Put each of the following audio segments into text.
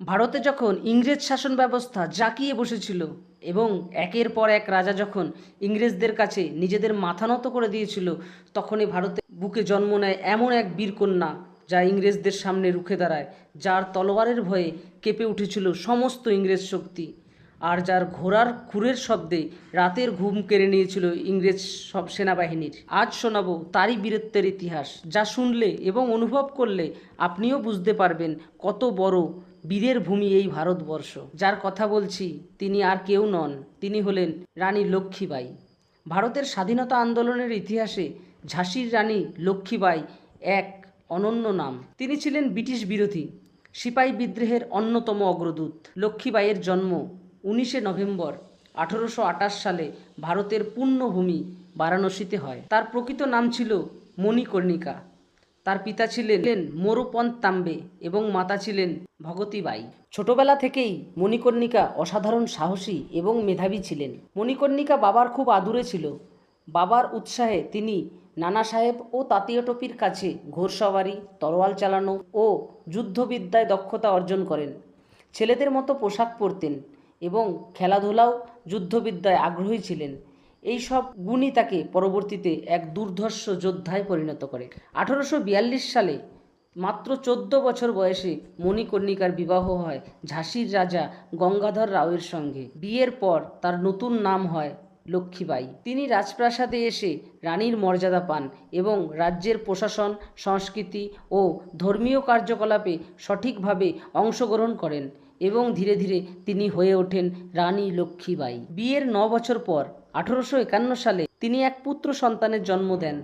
ভারতে যখন ইংরেজ শাসন ব্যবস্থা জাঁকিয়ে বসেছিল এবং একের পর এক রাজা যখন ইংরেজদের কাছে নিজেদের মাথা নত করে দিয়েছিল, তখনই ভারতে বুকে জন্ম নেয় এমন এক বীরকন্যা যা ইংরেজদের সামনে রুখে দাঁড়ায়, যার তলোয়ারের ভয়ে কেঁপে উঠেছিল সমস্ত ইংরেজ শক্তি আর যার ঘোড়ার খুরের শব্দে রাতের ঘুম কেড়ে নিয়েছিল ইংরেজ সব সেনাবাহিনীর। আজ শোনাবো তারই বীরত্বের ইতিহাস, যা শুনলে এবং অনুভব করলে আপনিও বুঝতে পারবেন কত বড় বীরের ভূমি এই ভারতবর্ষ। যার কথা বলছি, তিনি আর কেউ নন। তিনি হলেন রানী লক্ষ্মীবাই। ভারতের স্বাধীনতা আন্দোলনের ইতিহাসে ঝাঁসির রানী লক্ষ্মীবাই এক অনন্য নাম। তিনি ছিলেন ব্রিটিশ বিরোধী, সিপাহী বিদ্রোহের অন্যতম অগ্রদূত। লক্ষ্মীবাইয়ের জন্ম উনিশে নভেম্বর আঠারোশো আটাশ সালে ভারতের পূর্ণভূমি বারাণসীতে হয়। তার প্রকৃত নাম ছিল মণিকর্ণিকা। তার পিতা ছিলেন মোরপন্ত তাম্বে এবং মাতা ছিলেন ভগতীবাই। ছোটবেলা থেকেই মণিকর্ণিকা অসাধারণ সাহসী এবং মেধাবী ছিলেন। মণিকর্ণিকা বাবার খুব আদুরে ছিল। বাবার উৎসাহে তিনি নানা সাহেব ও তাঁতীয় টপির কাছে ঘোড়সওয়ারি, তরোয়াল চালানো ও যুদ্ধবিদ্যায় দক্ষতা অর্জন করেন। ছেলেদের মতো পোশাক পরতেন এবং খেলাধুলাও যুদ্ধবিদ্যায় আগ্রহী ছিলেন। এই সব গুণই তাকে পরবর্তীতে এক দুর্ধর্ষ যোদ্ধায় পরিণত করে। আঠারোশো বিয়াল্লিশ সালে মাত্র চোদ্দ বছর বয়সে মণিকর্ণিকার বিবাহ হয় ঝাঁসির রাজা গঙ্গাধর রাওয়ের সঙ্গে। বিয়ের পর তার নতুন নাম হয় লক্ষ্মীবাই। তিনি রাজপ্রাসাদে এসে রানীর মর্যাদা পান এবং রাজ্যের প্রশাসন, সংস্কৃতি ও ধর্মীয় কার্যকলাপে সঠিকভাবে অংশগ্রহণ করেন। এবং ধীরে ধীরে তিনি হয়ে ওঠেন রানী লক্ষ্মীবাই। বিয়ের ন বছর পর, আঠারোশো একান্ন সালে তিনি এক পুত্র সন্তানের জন্ম দেন।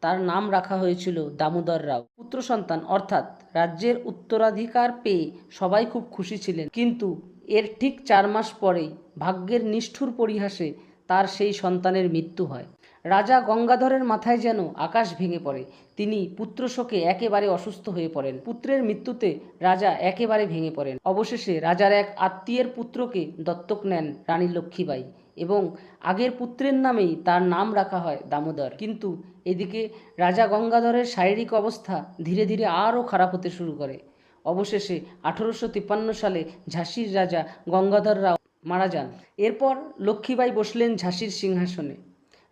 তার নাম রাখা হয়েছিল দামোদর রাও। পুত্র সন্তান অর্থাৎ রাজ্যের উত্তরাধিকার পেয়ে সবাই খুব খুশি ছিলেন। কিন্তু এর ঠিক চার মাস পরেই ভাগ্যের নিষ্ঠুর পরিহাসে তার সেই সন্তানের মৃত্যু হয়। রাজা গঙ্গাধরের মাথায় যেন আকাশ ভেঙে পড়ে, তিনি পুত্র শোকে একেবারে অসুস্থ হয়ে পড়েন। পুত্রের মৃত্যুতে রাজা একেবারে ভেঙে পড়েন। অবশেষে রাজার এক আত্মীয়ের পুত্রকে দত্তক নেন রানী লক্ষ্মীবাই এবং আগের পুত্রের নামেই তার নাম রাখা হয় দামোদর। কিন্তু এদিকে রাজা গঙ্গাধরের শারীরিক অবস্থা ধীরে ধীরে আরও খারাপ হতে শুরু করে। অবশেষে আঠারোশো তিপ্পান্ন সালে ঝাঁসির রাজা গঙ্গাধর রাও মারা যান। এরপর লক্ষ্মীবাই বসলেন ঝাঁসির সিংহাসনে।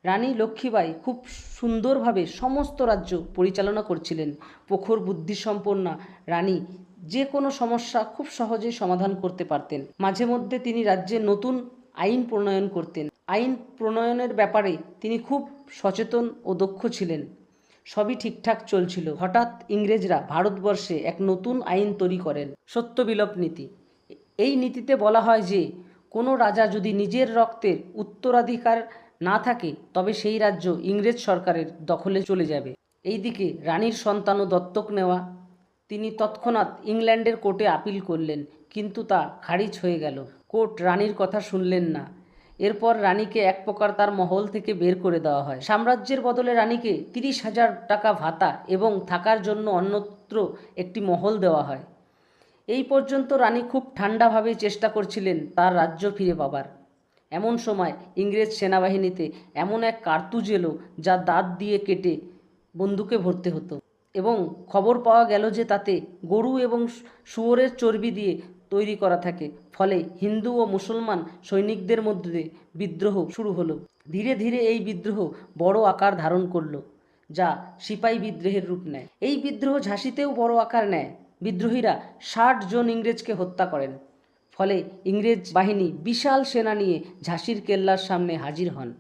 রানী লক্ষ্মীবাই খুব সুন্দরভাবে সমস্ত রাজ্য পরিচালনা করছিলেন। প্রখর বুদ্ধিসম্পন্না রানী যে কোনো সমস্যা খুব সহজেই সমাধান করতে পারতেন। মাঝে মধ্যে তিনি রাজ্যে নতুন আইন প্রণয়ন করতেন। আইন প্রণয়নের ব্যাপারে তিনি খুব সচেতন ও দক্ষ ছিলেন। সবই ঠিকঠাক চলছিল। হঠাৎ ইংরেজরা ভারতবর্ষে এক নতুন আইন তৈরি করেন সত্য বিলোপ নীতি। এই নীতিতে বলা হয় যে কোনো রাজা যদি নিজের রক্তের উত্তরাধিকার না থাকে, তবে সেই রাজ্য ইংরেজ সরকারের দখলে চলে যাবে। এইদিকে রানীর সন্তানও দত্তক নেওয়া। তিনি তৎক্ষণাৎ ইংল্যান্ডের কোর্টে আপিল করলেন, কিন্তু তা খারিজ হয়ে গেল। কোর্ট রানীর কথা শুনলেন না। এরপর রানীকে এক প্রকার তার মহল থেকে বের করে দেওয়া হয়। সাম্রাজ্যের বদলে রানীকে তিরিশ হাজার টাকা ভাতা এবং থাকার জন্য অন্যত্র একটি মহল দেওয়া হয়। এই পর্যন্ত রানী খুব ঠান্ডাভাবে চেষ্টা করছিলেন তার রাজ্য ফিরে পাবার। এমন সময় ইংরেজ সেনাবাহিনীতে এমন এক কার্তুজ এলো যা দাঁত দিয়ে কেটে বন্দুকে ভরতে হতো এবং খবর পাওয়া গেল যে তাতে গরু এবং শুয়োরের চর্বি দিয়ে তৈরি করা থাকে। ফলে হিন্দু ও মুসলমান সৈনিকদের মধ্যে বিদ্রোহ শুরু হলো। ধীরে ধীরে এই বিদ্রোহ বড় আকার ধারণ করল, যা সিপাহী বিদ্রোহের রূপ নেয়। এই বিদ্রোহ ঝাঁসিতেও বড় আকার নেয়। বিদ্রোহীরা ষাট জন ইংরেজকে হত্যা করেন। ফলে ইংরেজ বাহিনী বিশাল সেনা নিয়ে ঝাঁসির কেল্লার সামনে হাজির হন।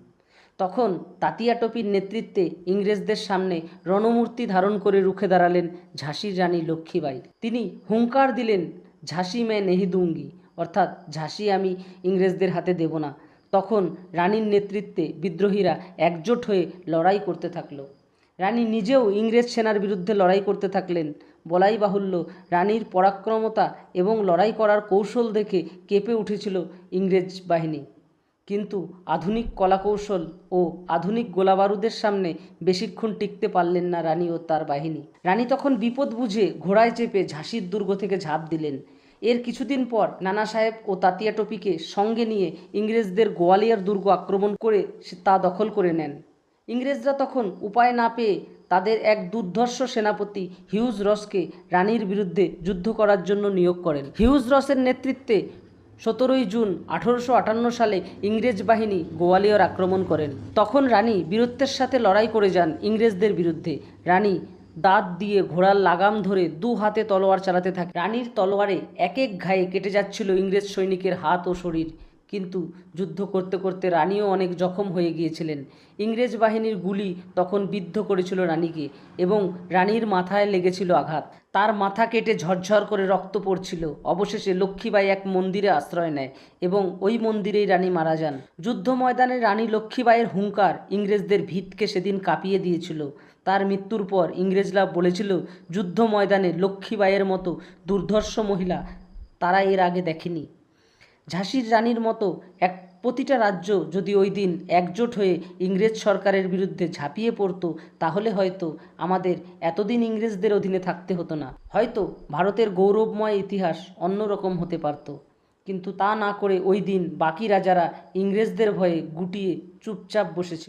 তখন তাতিয়া টপির নেতৃত্বে ইংরেজদের সামনে রণমূর্তি ধারণ করে রুখে দাঁড়ালেন ঝাঁসির রানী লক্ষ্মীবাই তিনি হুঙ্কার দিলেন, ঝাঁসি মে নেহি দুঙ্গি, অর্থাৎ ঝাঁসি আমি ইংরেজদের হাতে দেব না। তখন রানীর নেতৃত্বে বিদ্রোহীরা একজোট হয়ে লড়াই করতে থাকল। রানী নিজেও ইংরেজ সেনার বিরুদ্ধে লড়াই করতে থাকলেন। বলাই বাহুল্য, রানীর পরাক্রমতা এবং লড়াই করার কৌশল দেখে কেঁপে উঠেছিল ইংরেজ বাহিনী। কিন্তু আধুনিক কলাকৌশল ও আধুনিক গোলাবারুদের সামনে বেশিক্ষণ টিকতে পারলেন না রানী ও তার বাহিনী। রানী তখন বিপদ বুঝে ঘোড়ায় চেপে ঝাঁসির দুর্গ থেকে ঝাঁপ দিলেন। এর কিছুদিন পর নানা সাহেব ও তাতিয়া টপিকে সঙ্গে নিয়ে ইংরেজদের গোয়ালিয়র দুর্গ আক্রমণ করে তা দখল করে নেন। ইংরেজরা তখন উপায় না পেয়ে তাদের এক দুর্ধর্ষ সেনাপতি হিউজ রসকে রানীর বিরুদ্ধে যুদ্ধ করার জন্য নিয়োগ করেন। হিউজ রসের নেতৃত্বে সতেরোই জুন আঠারোশো আটান্ন সালে ইংরেজ বাহিনী গোয়ালিয়র আক্রমণ করেন। তখন রানী বীরত্বের সাথে লড়াই করে যান ইংরেজদের বিরুদ্ধে। রানী দাঁত দিয়ে ঘোড়ার লাগাম ধরে দু হাতে তলোয়ার চালাতে থাকে। রানীর তলোয়ারে এক এক ঘায়ে কেটে যাচ্ছিল ইংরেজ সৈনিকের হাত ও শরীর। কিন্তু যুদ্ধ করতে করতে রানীও অনেক জখম হয়ে গিয়েছিলেন। ইংরেজ বাহিনীর গুলি তখন বিদ্ধ করেছিল রানীকে এবং রানীর মাথায় লেগেছিল আঘাত। তার মাথা কেটে ঝরঝর করে রক্ত পড়ছিল। অবশেষে লক্ষ্মীবাই এক মন্দিরে আশ্রয় নেয় এবং ওই মন্দিরেই রানী মারা যান। যুদ্ধ ময়দানে রানী লক্ষ্মীবাইয়ের হুঙ্কার ইংরেজদের ভিতকে সেদিন কাঁপিয়ে দিয়েছিল। তার মৃত্যুর পর ইংরেজরা বলেছিল, যুদ্ধ ময়দানে লক্ষ্মীবাইয়ের মতো দুর্ধর্ষ মহিলা তারা এর আগে দেখেনি। ঝাঁসির রানীর মতো এক প্রতিটা রাজ্য যদি ওই দিন একজোট হয়ে ইংরেজ সরকারের বিরুদ্ধে ঝাঁপিয়ে পড়তো, তাহলে হয়তো আমাদের এতদিন ইংরেজদের অধীনে থাকতে হতো না। হয়তো ভারতের গৌরবময় ইতিহাস অন্যরকম হতে পারত। কিন্তু তা না করে ওই দিন বাকি রাজারা ইংরেজদের ভয়ে গুটিয়ে চুপচাপ বসেছিল।